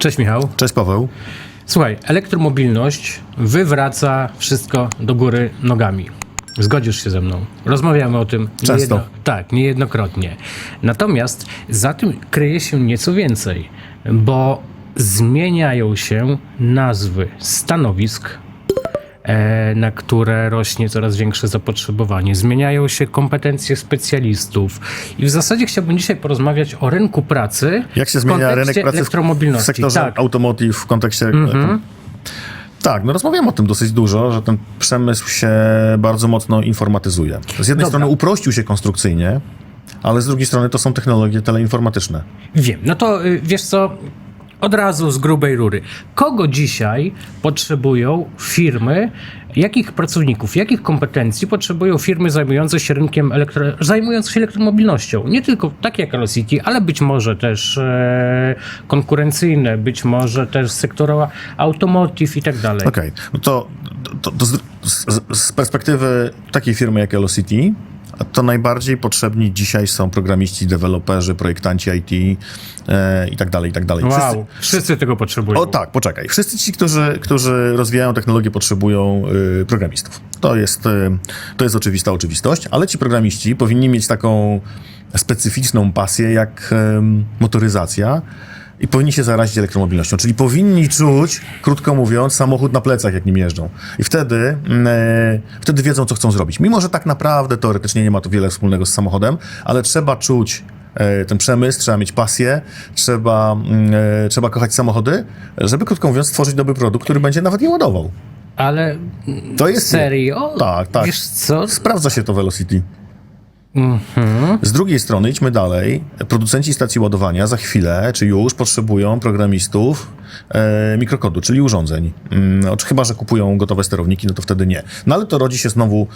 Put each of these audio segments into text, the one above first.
Cześć Michał. Cześć Paweł. Słuchaj, elektromobilność wywraca wszystko do góry nogami. Zgodzisz się ze mną. Rozmawiamy o tym Często. tak, niejednokrotnie. Natomiast za tym kryje się nieco więcej, bo zmieniają się nazwy stanowisk, na które rośnie coraz większe zapotrzebowanie. Zmieniają się kompetencje specjalistów. I w zasadzie chciałbym dzisiaj porozmawiać o rynku pracy Jak się zmienia rynek pracy w, sektorze tak. automotive w kontekście... Mhm. Tak, no rozmawiamy o tym dosyć dużo, że ten przemysł się bardzo mocno informatyzuje. Z jednej Dobra. strony uprościł się konstrukcyjnie, ale z drugiej strony to są technologie teleinformatyczne. Wiem, no to y, wiesz co, od razu z grubej rury. Kogo dzisiaj potrzebują firmy, jakich pracowników, jakich kompetencji potrzebują firmy zajmujące się rynkiem, elektro, zajmujące się elektromobilnością? Nie tylko takie jak Velocity, ale być może też e, konkurencyjne, być może też sektora automotive i tak dalej. Okej, no to, to, to z, z, z perspektywy takiej firmy jak Velocity, to najbardziej potrzebni dzisiaj są programiści, deweloperzy, projektanci IT e, i tak dalej, i tak dalej. Wszyscy- Wow, wszyscy tego potrzebują. O tak, poczekaj. Wszyscy ci, którzy, którzy rozwijają technologię, potrzebują y, programistów. To jest, y, to jest oczywista oczywistość, ale ci programiści powinni mieć taką specyficzną pasję jak ym, motoryzacja i powinni się zarazić elektromobilnością, czyli powinni czuć, krótko mówiąc, samochód na plecach, jak nim jeżdżą. I wtedy, mm, e, wtedy wiedzą, co chcą zrobić. Mimo, że tak naprawdę teoretycznie nie ma to wiele wspólnego z samochodem, ale trzeba czuć e, ten przemysł, trzeba mieć pasję, trzeba, mm, e, trzeba kochać samochody, żeby, krótko mówiąc, stworzyć dobry produkt, który będzie nawet je ładował. Ale To jest... serio? Tak, tak. Wiesz co? Sprawdza się to Velocity. Z drugiej strony, idźmy dalej. Producenci stacji ładowania za chwilę, czy już, potrzebują programistów e, mikrokodu, czyli urządzeń. No, chyba, że kupują gotowe sterowniki, no to wtedy nie. No ale to rodzi się znowu,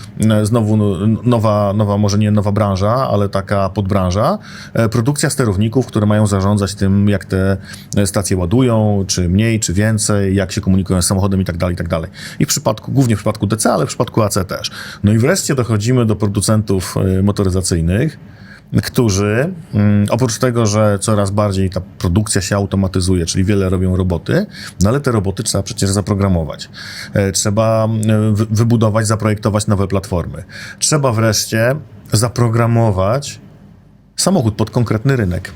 znowu no, nowa, nowa, może nie nowa branża, ale taka podbranża. E, produkcja sterowników, które mają zarządzać tym, jak te e, stacje ładują, czy mniej, czy więcej, jak się komunikują z samochodem i tak dalej, i tak dalej. I w przypadku, głównie w przypadku DC, ale w przypadku AC też. No i wreszcie dochodzimy do producentów e, motoryzacyjnych, którzy mm, oprócz tego, że coraz bardziej ta produkcja się automatyzuje, czyli wiele robią roboty, no ale te roboty trzeba przecież zaprogramować. E, Trzeba mm, wy- wybudować, zaprojektować nowe platformy. Trzeba wreszcie zaprogramować samochód pod konkretny rynek.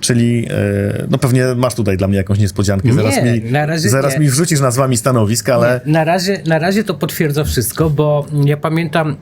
Czyli, e, no pewnie masz tutaj dla mnie jakąś niespodziankę. Nie, zaraz mi, zaraz nie. mi wrzucisz nazwami stanowisk, ale Na razie, na razie to potwierdza wszystko, bo ja pamiętam,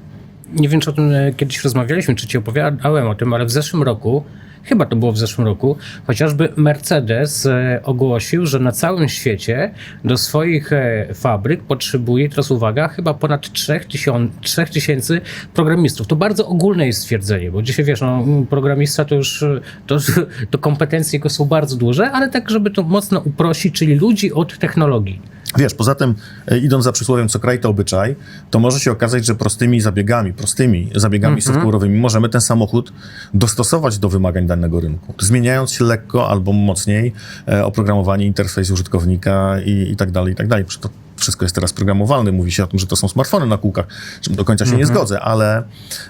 nie wiem czy o tym e, kiedyś rozmawialiśmy, czy ci opowiadałem o tym, ale w zeszłym roku, chyba to było w zeszłym roku, chociażby Mercedes e, ogłosił, że na całym świecie do swoich e, fabryk potrzebuje, teraz uwaga, chyba ponad 3000 3000 programistów. To bardzo ogólne jest stwierdzenie, bo dzisiaj wiesz, no, mm, programista to już, to, to kompetencje jego są bardzo duże, ale tak, żeby to mocno uprościć, czyli ludzi od technologii. Wiesz, poza tym, e, idąc za przysłowiem, co kraj to obyczaj, to może się okazać, że prostymi zabiegami, prostymi zabiegami Mhm. software'owymi możemy ten samochód dostosować do wymagań danego rynku, zmieniając się lekko albo mocniej e, oprogramowanie, interfejs użytkownika i, i tak dalej, i tak dalej. To wszystko jest teraz programowalne. Mówi się o tym, że to są smartfony na kółkach, czym do końca się nie zgodzę, ale, e,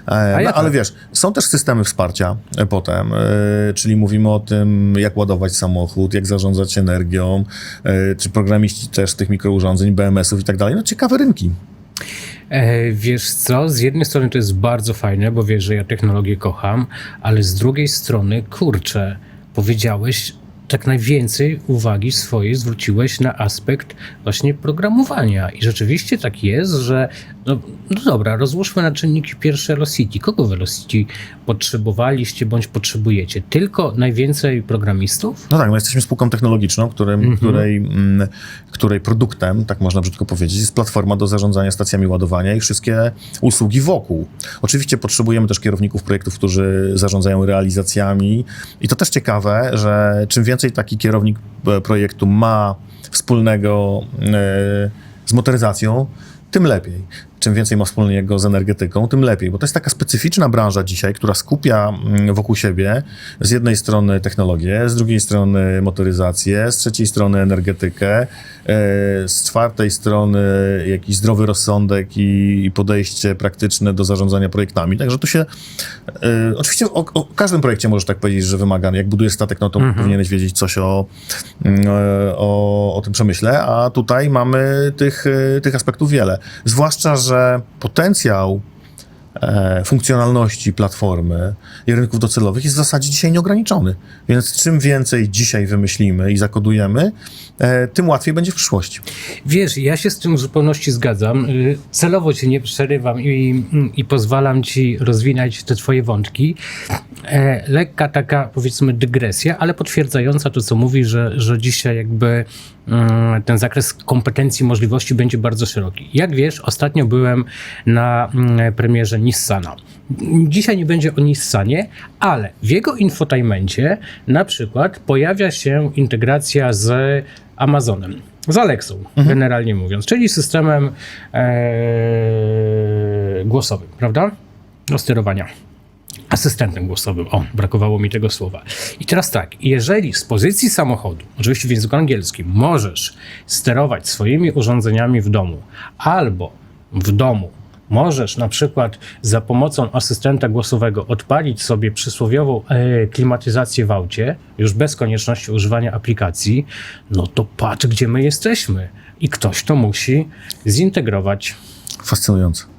Mhm. no, ale tak. wiesz, są też systemy wsparcia e, potem, e, czyli mówimy o tym, jak ładować samochód, jak zarządzać energią, e, czy programiści też tych mikrourządzeń, BMS-ów i tak dalej. No ciekawe rynki. E, wiesz co, z jednej strony to jest bardzo fajne, bo wiesz, że ja technologię kocham, ale z drugiej strony, kurczę, powiedziałeś, tak najwięcej uwagi swojej zwróciłeś na aspekt właśnie programowania. I rzeczywiście tak jest, że no, no dobra, rozłóżmy na czynniki pierwsze Velocity. Kogo Velocity potrzebowaliście bądź potrzebujecie? Tylko najwięcej programistów? No tak, no jesteśmy spółką technologiczną, którym, której, mm, której produktem, tak można brzydko powiedzieć, jest platforma do zarządzania stacjami ładowania i wszystkie usługi wokół. Oczywiście potrzebujemy też kierowników projektów, którzy zarządzają realizacjami i to też ciekawe, że czym więcej taki kierownik e, projektu ma wspólnego e, z motoryzacją, tym lepiej. Czym więcej ma wspólnego z energetyką, tym lepiej, bo to jest taka specyficzna branża dzisiaj, która skupia mm, wokół siebie z jednej strony technologię, z drugiej strony motoryzację, z trzeciej strony energetykę, e, z czwartej strony jakiś zdrowy rozsądek i, podejście praktyczne do zarządzania projektami. Także tu się, e, oczywiście o, o każdym projekcie możesz tak powiedzieć, że wymaga, jak budujesz statek, no to powinieneś wiedzieć coś o, mm, e, o, o tym przemyśle, a tutaj mamy tych, tych aspektów wiele. Zwłaszcza, że potencjał e, funkcjonalności platformy i rynków docelowych jest w zasadzie dzisiaj nieograniczony. Więc czym więcej dzisiaj wymyślimy i zakodujemy, e, tym łatwiej będzie w przyszłości. Wiesz, ja się z tym w zupełności zgadzam. Y, Celowo cię nie przerywam i, i pozwalam ci rozwinąć te twoje wątki. E, lekka taka, powiedzmy, dygresja, ale potwierdzająca to, co mówi, że, że dzisiaj jakby mm, ten zakres kompetencji, możliwości będzie bardzo szeroki. Jak wiesz, ostatnio byłem na mm, premierze Nissana. Dzisiaj nie będzie o Nissanie, ale w jego infotainmencie na przykład pojawia się integracja z Amazonem, z Alexą, generalnie mówiąc, czyli systemem e, głosowym, prawda? Do sterowania. Asystentem głosowym. O, brakowało mi tego słowa. I teraz tak, jeżeli z pozycji samochodu, oczywiście w języku angielskim, możesz sterować swoimi urządzeniami w domu albo w domu możesz na przykład za pomocą asystenta głosowego odpalić sobie przysłowiową e, klimatyzację w aucie, już bez konieczności używania aplikacji, no to patrz, gdzie my jesteśmy. I ktoś to musi zintegrować. Fascynujące.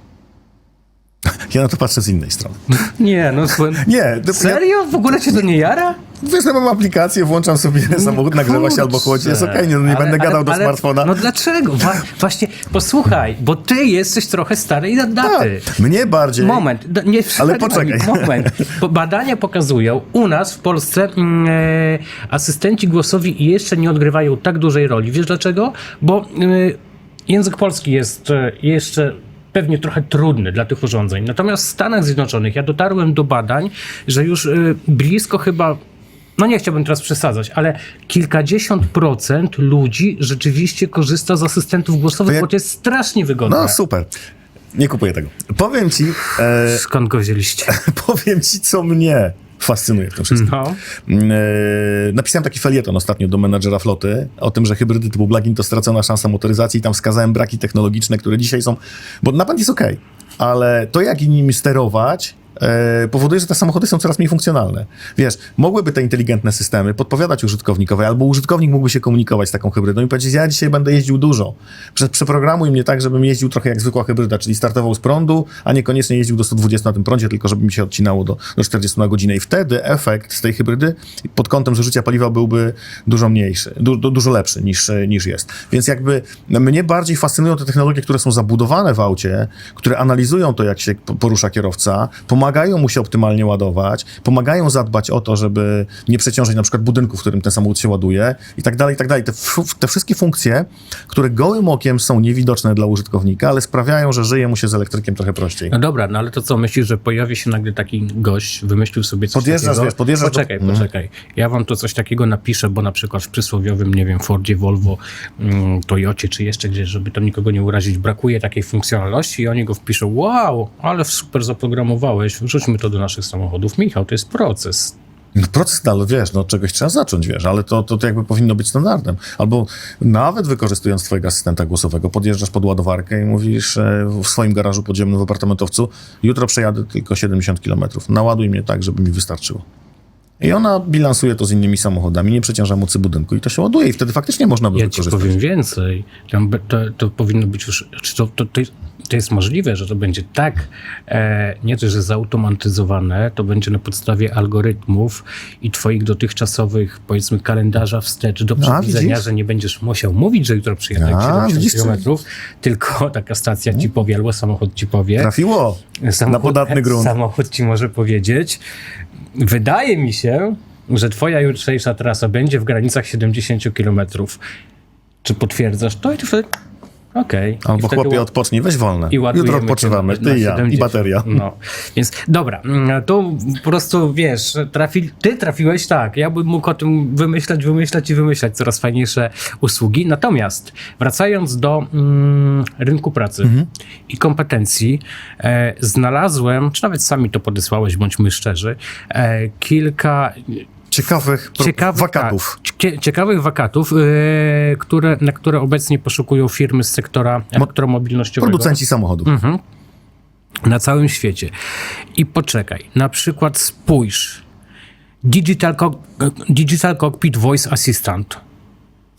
Ja na to patrzę z innej strony. Nie, no sły- Nie, to- Serio? W ogóle cię to nie jara? Wiesz, ja mam aplikację, włączam sobie samochód, nagrzewa się albo chłodzi, jest okej, nie, no nie Ale- będę ale- gadał do ale- smartfona. No dlaczego? Wa- właśnie, posłuchaj, bo ty jesteś trochę stary i daty. Tak, mnie bardziej... Moment, nie Ale poczekaj. Moment. Bo badania pokazują, u nas w Polsce mm, e, asystenci głosowi jeszcze nie odgrywają tak dużej roli. Wiesz dlaczego? Bo e, język polski jest e, jeszcze pewnie trochę trudny dla tych urządzeń. Natomiast w Stanach Zjednoczonych ja dotarłem do badań, że już e, blisko chyba no nie chciałbym teraz przesadzać, ale kilkadziesiąt procent ludzi rzeczywiście korzysta z asystentów głosowych, To bo to jest strasznie wygodne. No super. Nie kupuję tego. Powiem ci, e, Skąd go wzięliście? powiem ci, co mnie fascynuje w tym wszystkim. No. E, napisałem taki felieton ostatnio do menadżera floty o tym, że hybrydy typu plug-in to stracona szansa motoryzacji i tam wskazałem braki technologiczne, które dzisiaj są, bo napęd jest okej, ale to jak nimi sterować powoduje, że te samochody są coraz mniej funkcjonalne. Wiesz, mogłyby te inteligentne systemy podpowiadać użytkownikowi, albo użytkownik mógłby się komunikować z taką hybrydą i powiedzieć, ja dzisiaj będę jeździł dużo. Prze- Przeprogramuj mnie tak, żebym jeździł trochę jak zwykła hybryda, czyli startował z prądu, a niekoniecznie jeździł do 120 na tym prądzie, tylko żeby mi się odcinało do, do 40 na godzinę. I wtedy efekt z tej hybrydy pod kątem zużycia paliwa byłby dużo mniejszy, du, du, dużo lepszy niż, niż jest. Więc jakby mnie bardziej fascynują te technologie, które są zabudowane w aucie, które analizują to, jak się porusza kierowca, pomagają mu się optymalnie ładować, pomagają zadbać o to, żeby nie przeciążyć na przykład budynku, w którym ten samochód się ładuje i tak dalej, i tak dalej. Te, te wszystkie funkcje, które gołym okiem są niewidoczne dla użytkownika, ale sprawiają, że żyje mu się z elektrykiem trochę prościej. No dobra, no ale to co, myślisz, że pojawi się nagle taki gość, wymyślił sobie coś Podjeżdżasz, takiego? wiesz, podjeżdżasz do- Poczekaj, poczekaj. Ja wam to coś takiego napiszę, bo na przykład w przysłowiowym, nie wiem, Fordzie, Volvo, mm, Toyocie, czy jeszcze gdzieś, żeby tam nikogo nie urazić, brakuje takiej funkcjonalności i oni go wpiszą, wow, ale super zaprogramowałeś, wrzućmy to do naszych samochodów. Michał, to jest proces. No proces, no, ale wiesz, no od czegoś trzeba zacząć, wiesz, ale to, to, to jakby powinno być standardem. Albo nawet wykorzystując twojego asystenta głosowego, podjeżdżasz pod ładowarkę i mówisz e, w swoim garażu podziemnym w apartamentowcu, jutro przejadę tylko 70 km, naładuj mnie tak, żeby mi wystarczyło. I ona bilansuje to z innymi samochodami, nie przeciąża mocy budynku i to się ładuje i wtedy faktycznie można by Ja wykorzystać. powiem więcej. To, to powinno być już. Czy to, to, to, to jest możliwe, że to będzie tak e, nie to, że zautomatyzowane, to będzie na podstawie algorytmów i twoich dotychczasowych, powiedzmy, kalendarza wstecz do A, przewidzenia, że nie będziesz musiał mówić, że jutro przyjadę A, 70 widzisz, km, tylko taka stacja ci powie, albo samochód ci powie. Trafiło na podatny grunt. Samochód ci może powiedzieć. Wydaje mi się, że twoja jutrzejsza trasa będzie w granicach 70 km. Czy potwierdzasz to? I ty wtedy Okej. I Albo chłopie ła- odpocznij, weź wolne. I Jutro odpoczywamy, ty i ja, i 70. bateria. No, więc dobra, mm, tu po prostu wiesz, trafi, ty trafiłeś tak, ja bym mógł o tym wymyślać, wymyślać i wymyślać coraz fajniejsze usługi. Natomiast wracając do mm, rynku pracy Mhm. i kompetencji, e, znalazłem, czy nawet sami to podesłałeś, bądźmy szczerzy, e, kilka Ciekawych, pro- ciekawych wakatów. Tak, cie, ciekawych wakatów, e, które, na które obecnie poszukują firmy z sektora elektromobilnościowego Producenci samochodów. Mhm. na całym świecie. I poczekaj, na przykład spójrz. Digital, co- Digital Cockpit Voice Assistant.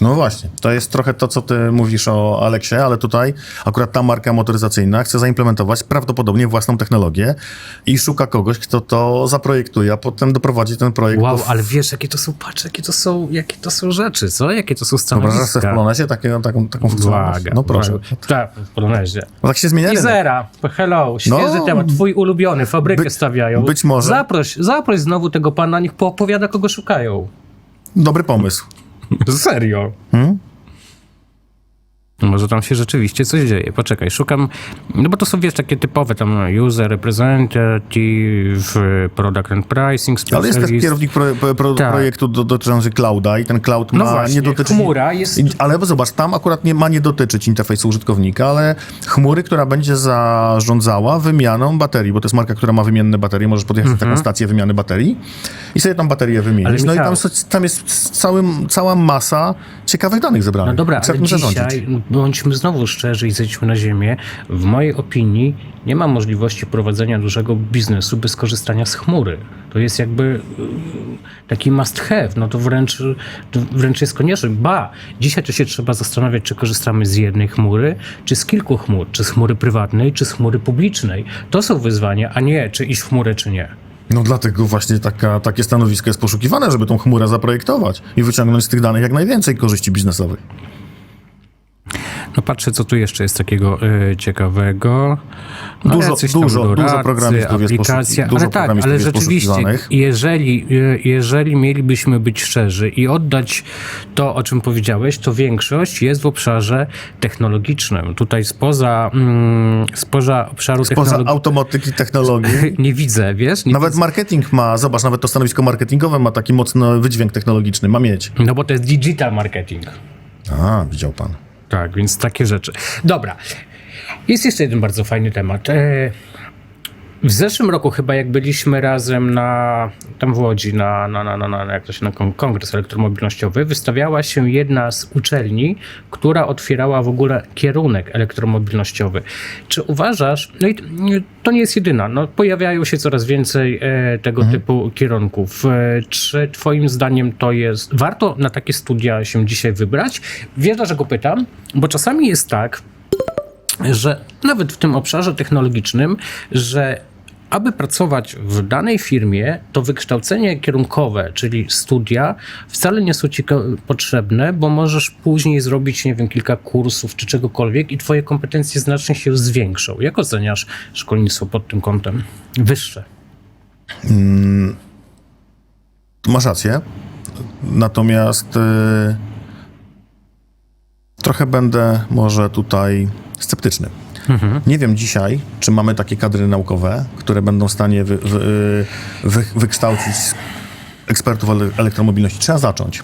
No właśnie, to jest trochę to, co ty mówisz o Aleksie, ale tutaj akurat ta marka motoryzacyjna chce zaimplementować prawdopodobnie własną technologię i szuka kogoś, kto to zaprojektuje, a potem doprowadzi ten projekt Wow, do... ale wiesz, jakie to są, patrz, jakie to są, jakie to są rzeczy, co? Jakie to są Wyobrażasz sobie w stanowiska. Polonesie taką, taką, funkcjonalność? No proszę. Tak, w Polonezie. No tak się zmienia rynek. Izera, hello, świeży No, temat, twój ulubiony, fabrykę by- stawiają. być może. Zaproś, zaproś znowu tego pana, niech poopowiada, kogo szukają. Dobry pomysł. Serio. Hmm? No Może tam się rzeczywiście coś dzieje. Poczekaj, szukam. No bo to są wiesz takie typowe tam user representative, product and pricing, Ale jest też kierownik pro, pro, pro, Tak. projektu do, dotyczący clouda i ten cloud No ma właśnie, nie dotyczyć... chmura jest- Ale zobacz, tam akurat nie ma nie dotyczyć interfejsu użytkownika, ale chmury, która będzie zarządzała wymianą baterii, bo to jest marka, która ma wymienne baterie, możesz podjechać na taką stację wymiany baterii i sobie tą baterię wymienić. Mhm. No i tam, tam jest całym, cała masa ciekawych danych zebranych. No dobra, ale dzisiaj. Bądźmy znowu szczerzy i zejdźmy na ziemię, w mojej opinii nie ma możliwości prowadzenia dużego biznesu bez korzystania z chmury. To jest jakby y, taki must have, no to wręcz, wręcz jest konieczne. Ba, dzisiaj to się trzeba zastanawiać, czy korzystamy z jednej chmury, czy z kilku chmur, czy z chmury prywatnej, czy z chmury publicznej. To są wyzwania, a nie czy iść w chmurę, czy nie. No dlatego właśnie taka, takie stanowisko jest poszukiwane, żeby tą chmurę zaprojektować i wyciągnąć z tych danych jak najwięcej korzyści biznesowych. No patrzę, co tu jeszcze jest takiego y, ciekawego. No, Dużo- dużo- dużo programistów jest aplikacja, dużo ale tak, ale jest rzeczywiście, jeżeli, y, jeżeli mielibyśmy być szczerzy i oddać to, o czym powiedziałeś, to większość jest w obszarze technologicznym. Tutaj spoza, mm, spoza obszaru Poza technologii automatyki technologii. nie widzę, wiesz? Nie Nawet marketing ma, zobacz, nawet to stanowisko marketingowe ma taki mocny wydźwięk technologiczny, ma mieć. No bo to jest digital marketing. A, widział pan. Tak, więc takie rzeczy. Dobra. Jest jeszcze jeden bardzo fajny temat. E, W zeszłym roku chyba jak byliśmy razem na, tam w Łodzi, na, na, na, na, na jak to się na kon- kongres elektromobilnościowy, wystawiała się jedna z uczelni, która otwierała w ogóle kierunek elektromobilnościowy. Czy uważasz, no i to nie jest jedyna, no pojawiają się coraz więcej e, tego typu kierunków. E, czy twoim zdaniem to jest, warto na takie studia się dzisiaj wybrać? Wiesz dlaczego pytam? Bo czasami jest tak, że nawet w tym obszarze technologicznym, że aby pracować w danej firmie, to wykształcenie kierunkowe, czyli studia, wcale nie są ci potrzebne, bo możesz później zrobić, nie wiem, kilka kursów czy czegokolwiek i twoje kompetencje znacznie się zwiększą. Jak oceniasz szkolnictwo pod tym kątem? Wyższe. Tu masz rację. Natomiast y, trochę będę może tutaj sceptyczny. Nie wiem dzisiaj, czy mamy takie kadry naukowe, które będą w stanie wy, wy, wy, wykształcić ekspertów ele- elektromobilności. Trzeba zacząć.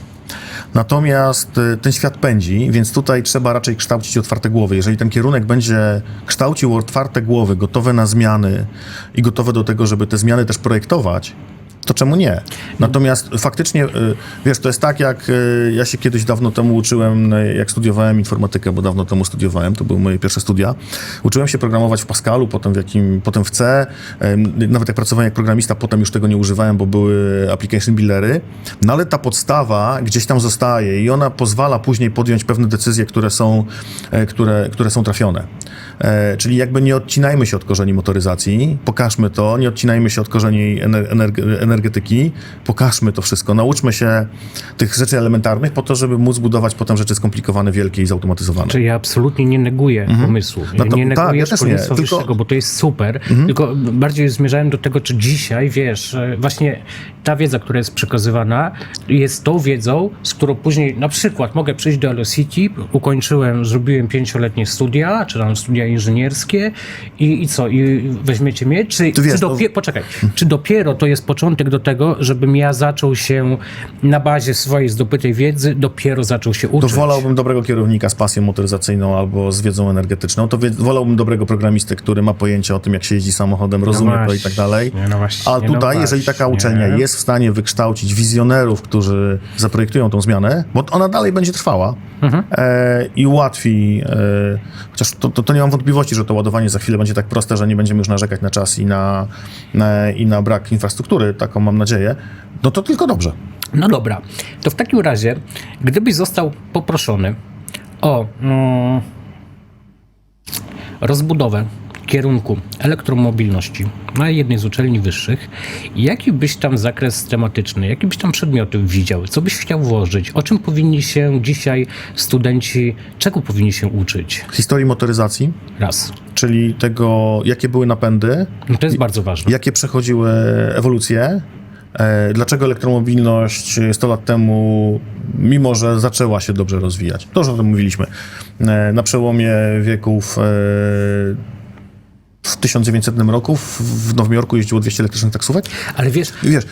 Natomiast y, ten świat pędzi, więc tutaj trzeba raczej kształcić otwarte głowy. Jeżeli ten kierunek będzie kształcił otwarte głowy, gotowe na zmiany i gotowe do tego, żeby te zmiany też projektować, to czemu nie? Natomiast faktycznie, y, wiesz, to jest tak, jak y, ja się kiedyś dawno temu uczyłem, y, jak studiowałem informatykę, bo dawno temu studiowałem, to były moje pierwsze studia. Uczyłem się programować w Pascalu, potem w, jakim, potem w C. Nawet jak pracowałem jak programista, potem już tego nie używałem, bo były application buildery. No ale ta podstawa gdzieś tam zostaje i ona pozwala później podjąć pewne decyzje, które są, e, które, które są trafione. E, czyli jakby nie odcinajmy się od korzeni motoryzacji, pokażmy to, nie odcinajmy się od korzeni ener- ener- energetyki, pokażmy to wszystko, nauczmy się tych rzeczy elementarnych po to, żeby móc budować potem rzeczy skomplikowane, wielkie i zautomatyzowane. Czy ja absolutnie nie neguję pomysłu. No to- nie tak, neguję ja też nie, szkolnictwa tylko- bo to jest super. Tylko bardziej zmierzałem do tego, czy dzisiaj, wiesz, e, właśnie ta wiedza, która jest przekazywana, jest tą wiedzą, z którą później na przykład mogę przyjść do City, ukończyłem, zrobiłem pięcioletnie studia, czy tam studia inżynierskie i, i co, i weźmiecie mnie? Czy, wiesz, czy no- dopie- poczekaj, czy dopiero to jest początek do tego, żebym ja zaczął się na bazie swojej zdobytej wiedzy, dopiero zaczął się To uczyć? wolałbym dobrego kierownika z pasją motoryzacyjną albo z wiedzą energetyczną. To wie, wolałbym dobrego programisty, który ma pojęcie o tym, jak się jeździ samochodem, rozumie to i tak dalej. No właśnie, A no tutaj, jeżeli taka uczelnia jest w stanie wykształcić wizjonerów, którzy zaprojektują tą zmianę, bo ona dalej będzie trwała Mhm. e, i ułatwi, e, chociaż to, to, to nie mam wątpliwości, że to ładowanie za chwilę będzie tak proste, że nie będziemy już narzekać na czas i na, na, i na brak infrastruktury, taką mam nadzieję, no to tylko dobrze. No dobra, to w takim razie, gdybyś został poproszony o mm, rozbudowę kierunku elektromobilności na jednej z uczelni wyższych, jaki byś tam zakres tematyczny, jakie byś tam przedmioty widział, co byś chciał włożyć, o czym powinni się dzisiaj studenci, czego powinni się uczyć? Historii motoryzacji, Raz. czyli tego, jakie były napędy, No to jest bardzo ważne. jakie przechodziły ewolucje, e, dlaczego elektromobilność 100 lat temu, mimo że zaczęła się dobrze rozwijać, to już o tym mówiliśmy, e, na przełomie wieków e, w 1900 roku w Nowym Jorku jeździło 200 elektrycznych taksówek. Ale wiesz, Wiesz,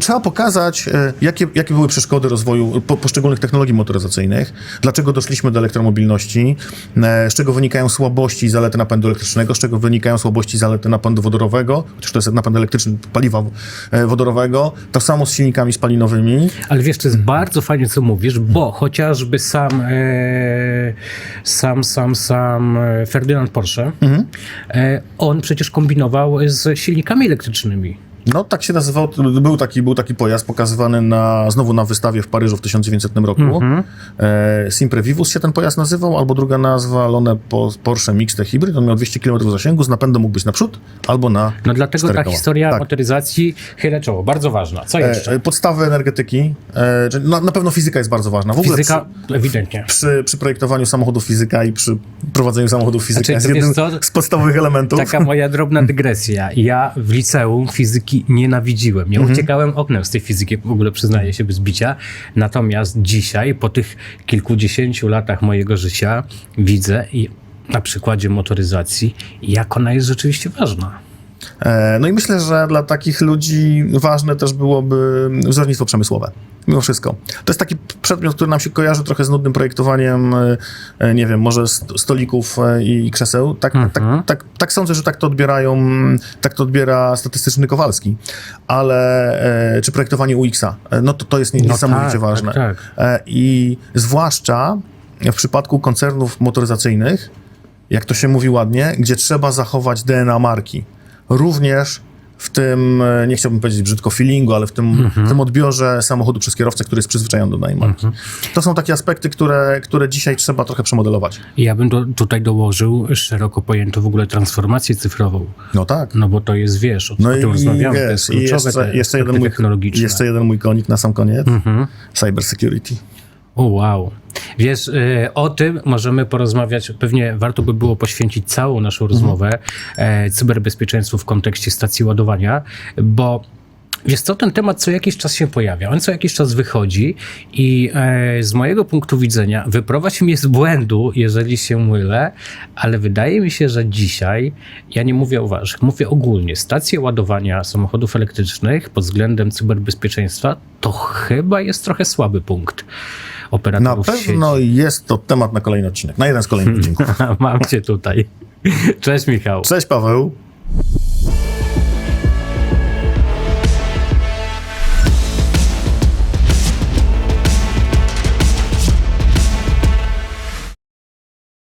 trzeba pokazać, e, jakie, jakie były przeszkody rozwoju po, poszczególnych technologii motoryzacyjnych, dlaczego doszliśmy do elektromobilności, e, z czego wynikają słabości i zalety napędu elektrycznego, z czego wynikają słabości i zalety napędu wodorowego, chociaż to jest napęd elektryczny paliwa e, wodorowego, to samo z silnikami spalinowymi. Ale wiesz, to jest bardzo fajnie, co mówisz, bo chociażby sam, e, sam, sam, sam Ferdynand Porsche, e, on przecież kombinował z silnikami elektrycznymi. No tak się nazywał, był taki, był taki pojazd pokazywany na, znowu na wystawie w Paryżu w 1900 roku. E, Simpre Vivus się ten pojazd nazywał, albo druga nazwa Lone Po- Porsche Mixte Hybrid. On miał 200 km zasięgu, z napędem mógł być naprzód albo na No dlatego ta historia Tak. motoryzacji chylę czoło, bardzo ważna. Co jeszcze? E, Podstawy energetyki. E, na, na pewno fizyka jest bardzo ważna. W ogóle Fizyka, ewidentnie. Przy, przy, przy projektowaniu samochodów fizyka i przy prowadzeniu samochodów fizyka Znaczy, jest jednym co? z podstawowych elementów. Taka moja drobna dygresja. Ja w liceum fizyki nienawidziłem. Ja uciekałem oknem z tej fizyki, w ogóle przyznaję się bez bicia. Natomiast dzisiaj, po tych kilkudziesięciu latach mojego życia, widzę i na przykładzie motoryzacji, jak ona jest rzeczywiście ważna. E, No i myślę, że dla takich ludzi ważne też byłoby wzornictwo przemysłowe. Mimo wszystko. To jest taki przedmiot, który nam się kojarzy trochę z nudnym projektowaniem, e, e, nie wiem, może st- stolików e, i krzeseł. Tak, tak, tak, tak sądzę, że tak to odbierają, tak to odbiera statystyczny Kowalski. Ale, czy projektowanie UX-a, no to to jest nie- niesamowicie tak, ważne. tak, E, I zwłaszcza w przypadku koncernów motoryzacyjnych, jak to się mówi ładnie, gdzie trzeba zachować DNA marki. Również w tym, e, nie chciałbym powiedzieć brzydko feelingu, ale w tym, w tym odbiorze samochodu przez kierowcę, który jest przyzwyczajony do danej marki. To są takie aspekty, które, które dzisiaj trzeba trochę przemodelować. Ja bym do, tutaj dołożył szeroko pojętą w ogóle transformację cyfrową. No tak. No bo to jest, wiesz, o, No o i tym rozmawiamy, to jest wiesz, i kluczowe jeszcze, te jeszcze, jeden mój, jeszcze jeden mój konik na sam koniec. Cyber security. O wow. Wiesz, y, o tym możemy porozmawiać. Pewnie warto by było poświęcić całą naszą rozmowę e, cyberbezpieczeństwu w kontekście stacji ładowania, bo Wiesz co, ten temat co jakiś czas się pojawia, on co jakiś czas wychodzi i e, z mojego punktu widzenia wyprowadź mnie z błędu, jeżeli się mylę, ale wydaje mi się, że dzisiaj, ja nie mówię o waszych, mówię ogólnie, stacje ładowania samochodów elektrycznych pod względem cyberbezpieczeństwa to chyba jest trochę słaby punkt Na operatorów pewno jest to temat na kolejny odcinek, na jeden z kolejnych odcinków. sieci. Mam cię tutaj. Cześć Michał. Cześć Paweł.